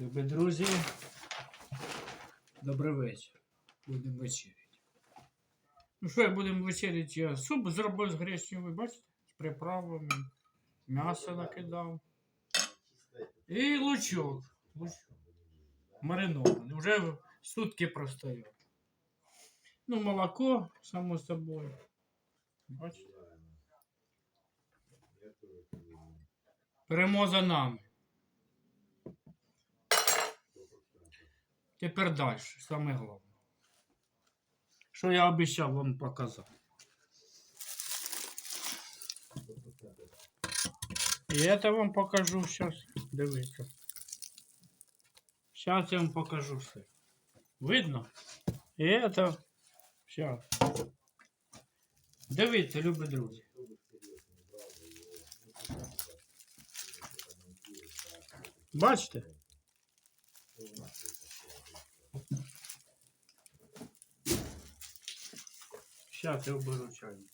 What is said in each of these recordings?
Любі друзі, добрий вечір. Будемо вечеряти. Ну що, я будемо вечеряти? Я суп зробив з гречневою, бачите? З приправами. М'ясо накидав. І лучок. лучок. Маринований. Вже сутки простояв. Ну, молоко, само собою. Бачите? Перемоза нами. Тепер далі, саме головне. Що я обіцяв вам показати. І це вам покажу зараз. Дивіться. Зараз я вам покажу все. Видно? І це. Зараз. Дивіться, любі друзі. Бачите? Сейчас я уберу чайник.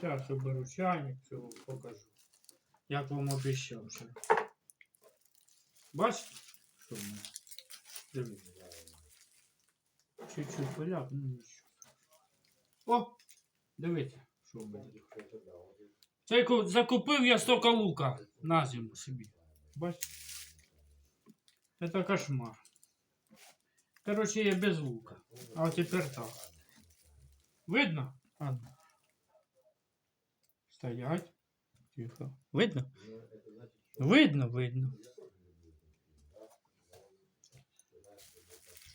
Сейчас уберу чайник, все вам покажу. Як вам обіцяв. ще. Бачите? Що в мене? Дивіться. Чуть-чуть пиляк, ну нічого. О! Дивіться, що в мене. Це ку- закупив я столько лука на зиму собі. Бачите? Это кошмар. Короче, я без лука. А вот теперь так. Видно? Ладно. Стоять. Тихо. Видно? Видно, видно.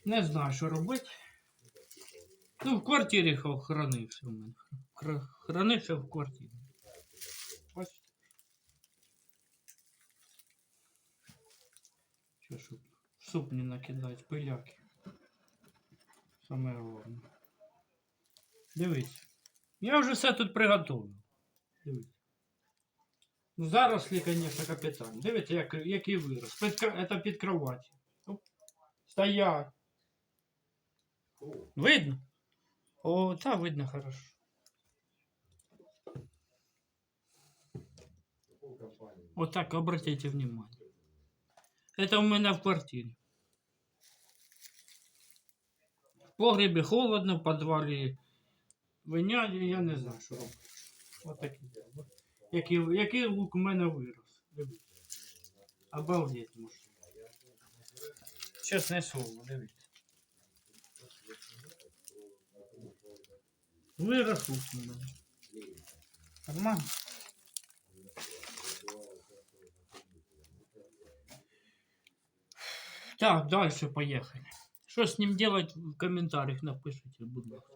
Не знаю, що робити. Ну, в квартирі хранився в мене. Хра- Хранився в квартирі. Бачите? Що, щоб суп не накидати пиляки. Саме головне. Дивіться. Я вже все тут приготував. Дивіться. Ну, зарослі, звісно, капітально. Дивіться, як, який вирос. Під, кр- це під кроваті. Оп. Стоять. Видно? О, та видно хорошо. Вот так обратите внимание. Это у меня в квартире. В погребе холодно, в подвале виняє, я не знаю, що робити. От такі. Який, лук у мене вирос. Дивіться. Обалдеть можна. Чесне слово, дивіться. Вирос лук у мене. Нормально? Так, дальше поехали. Что с ним делать в комментариях напишите, будь ласка.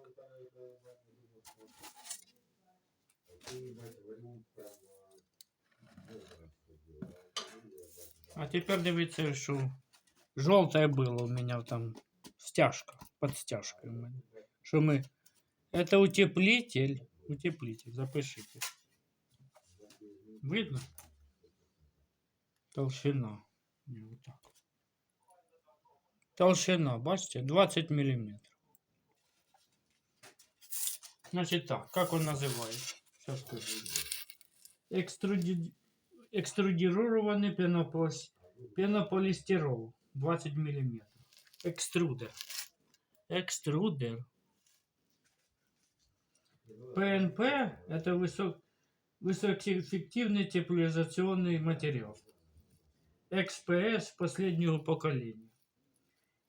А теперь дивіться, що желтое было у меня там стяжка, под стяжкой у меня. Что мы... Это утеплитель. Утеплитель, запишите. Видно? Толщина. Вот так. Толщина, бачите, 20 мм. Значит так, как он называется? Сейчас скажу. Экструди... Экструдированный пенополис... пенополистирол 20 мм. Экструдер. Экструдер. ПНП это высок... высокоэффективный теплоизоляционный материал. XPS последнего поколения.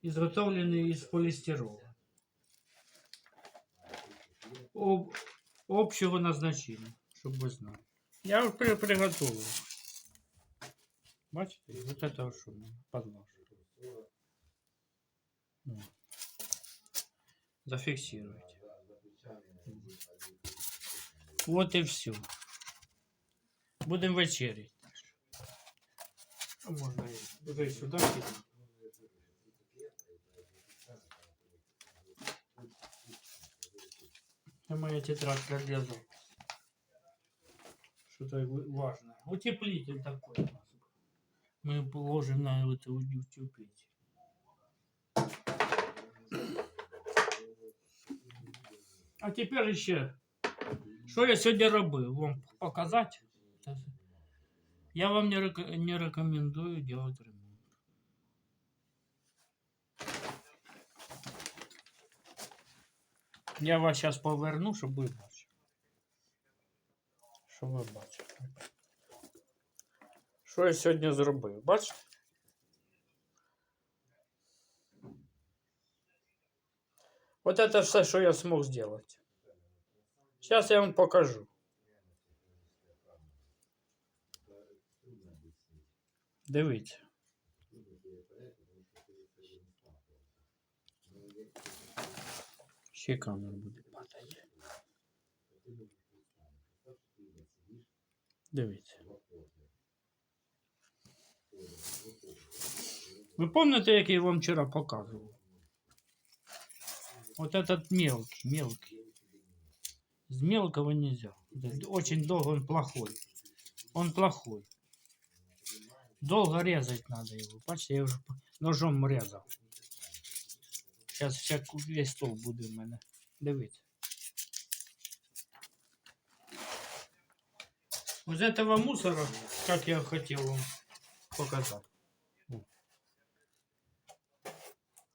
Изготовленный из полистирола. Об... Общего назначения, чтобы вы знали. Я уже при- приготовил. Бачите, вот это вот что у меня подложено. Вот. Зафиксируйте. Вот и все. Будем вечерять. А Можно уже сюда кидать. Это моя тетрадка записи. Что-то важное. Утеплитель такой. Мы положим на это утеплитель. А тепер ще. Що я сьогодні робив? Вам показати? Та- Я вам не рекомендую делать ремонт. Я вас зараз поверну, щоб ви бачили. Щоб ви бачили. Що я сьогодні зробив? Бачите? Вот это все, що я смог сделать. Сейчас я вам покажу. Дивіться. Ще камера буде падати. Дивіться. Ви пам'ятаєте, як я вам вчора показував? Вот этот мелкий, мелкий. Из мелкого нельзя. Очень долго он плохой. Он плохой. Долго резать надо его. Бачите, я уже ножом резал. Сейчас вся, весь стол буде в мене. Дивіться. Из этого мусора, как я хотел вам показать. Вот.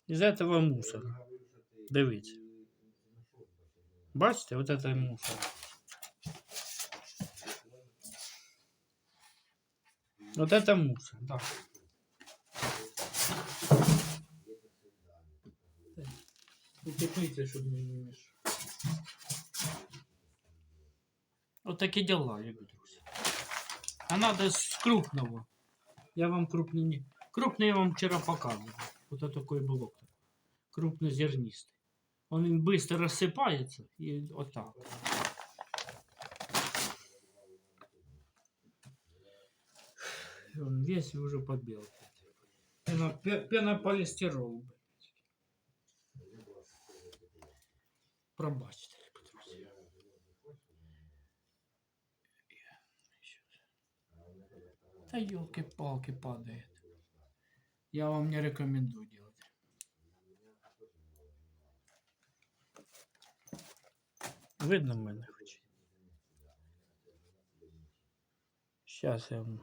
Из этого мусора. Дивіться. Бачите, вот это мусор. Вот это мусор, да. Утеплите, чтобы не мешало. Вот такие дела, я говорю. А надо с крупного. Я вам крупный не... Крупный я вам вчера показывал. Вот такой блок. Крупнозернистый. Он быстро рассыпается и вот так. Он весь уже побел. Пено, пе- пенополистирол. Пробачьте. друзі. Да елки-палки падает. Я вам не рекомендую делать. Видно мене хоч. Сейчас я вам.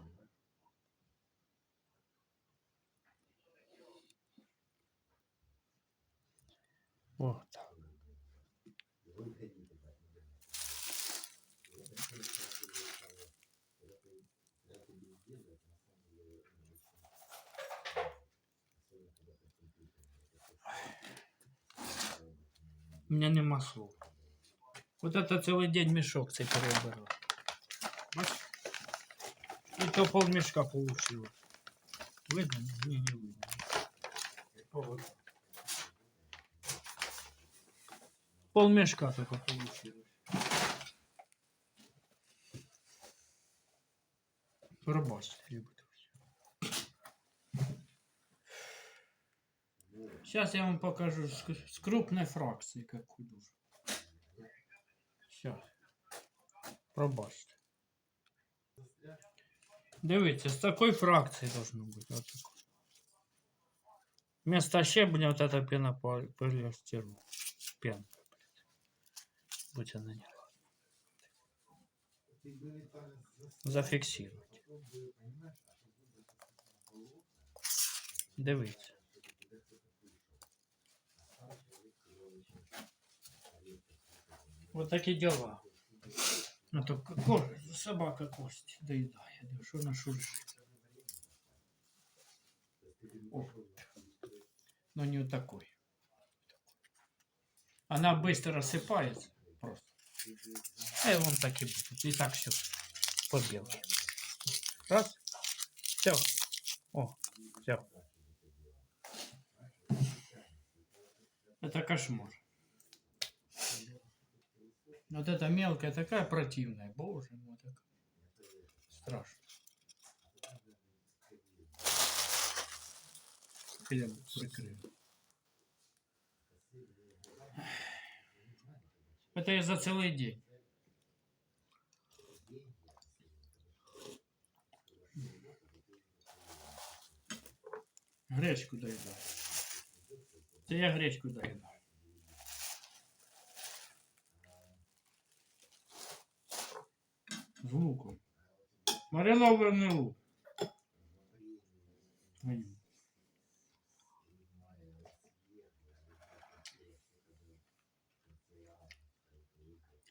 Вот так. У меня нема слов. Вот это целый день мешок цей перебирав. Бачиш? І то полмешка получилось. Видно? Ні, не видно. Полмешка только получилось. Пробачте, любите. Сейчас я вам покажу с, с крупной фракции, как художник. Сейчас. Пробачте. Дивіться, з такої фракції должно бути. Вот такой. Вместо щебня вот эта пена полиэстерол. Пена. Будь она не Зафіксувати. Дивіться. Вот такие дела. Ну то к- ко- собака кость доедает. Что она шуршит? О. Но не вот такой. Она быстро рассыпается. Просто. А и он так и будет. И так все. Побел. Раз. Все. О, все. Это кошмар. Вот эта мелкая такая противная. Боже мой, так страшно. Хлеб прикрыл. Это я за целый день. Гречку доедаю. Это я гречку доедаю. З луком. Маринований лук.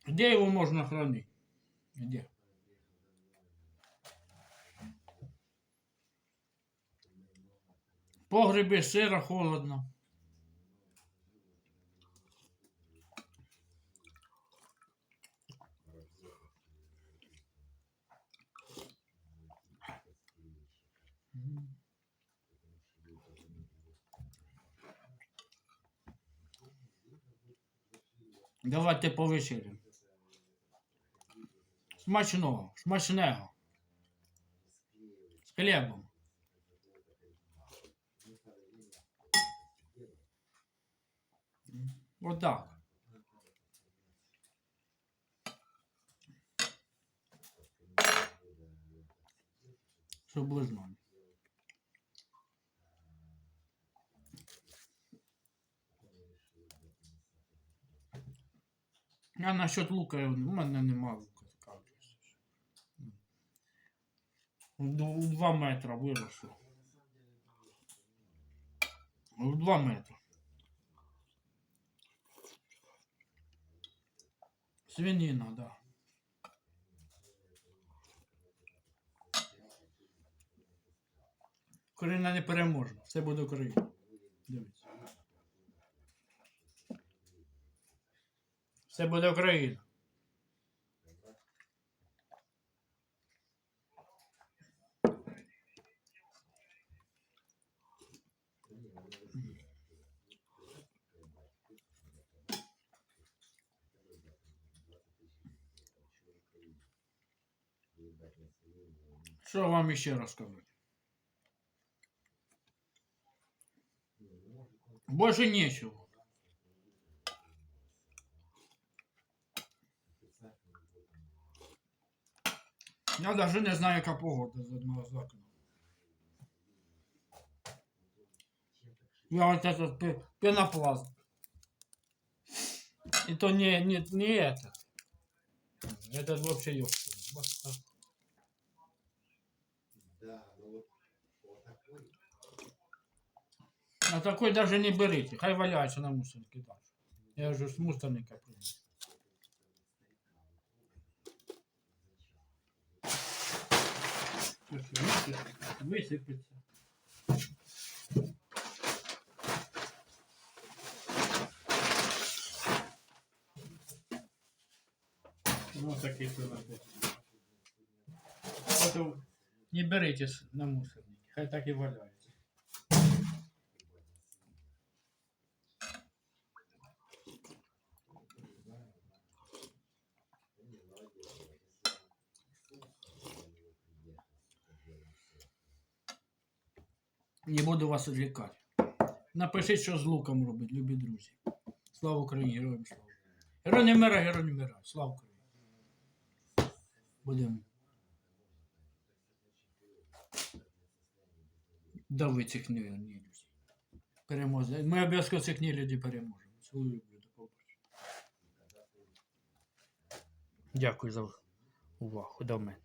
Где его можно хранить? Где? В погребе сыро, холодно. Давайте повечеряємо. Смачного, смачного. З хлібом. Отак. З нами. А насчет лука, у мене нема У у два метра виросло. У два метра. Свинина, да. Україна не переможе. Все буде Україна. Дивіться. Все буде Україна. Вам іще розказати? Больше нечего. Я даже не знаю, яка погода з одного з окна. Я вот этот пе- пенопласт. И то не, не, не этот. Этот вообще ёпта. Да, ну вот, вот такой. А такой даже не берите. Хай валяется на мусорке дальше. Я уже с мусорника принес. Высыпется. Ну, такие туда. Это не берите на мусорник. Хай так и валяется. Не буду вас відвлікати. Напишіть, що з луком робить, любі друзі. Слава Україні, героям слава. Герой не мира, герой не мира. Слава Україні. Будемо. Да ви ці книги, люди. Переможете. Ми обов'язково ці книги люди переможемо. Цілую люблю. До побачення. Дякую за увагу. До мене.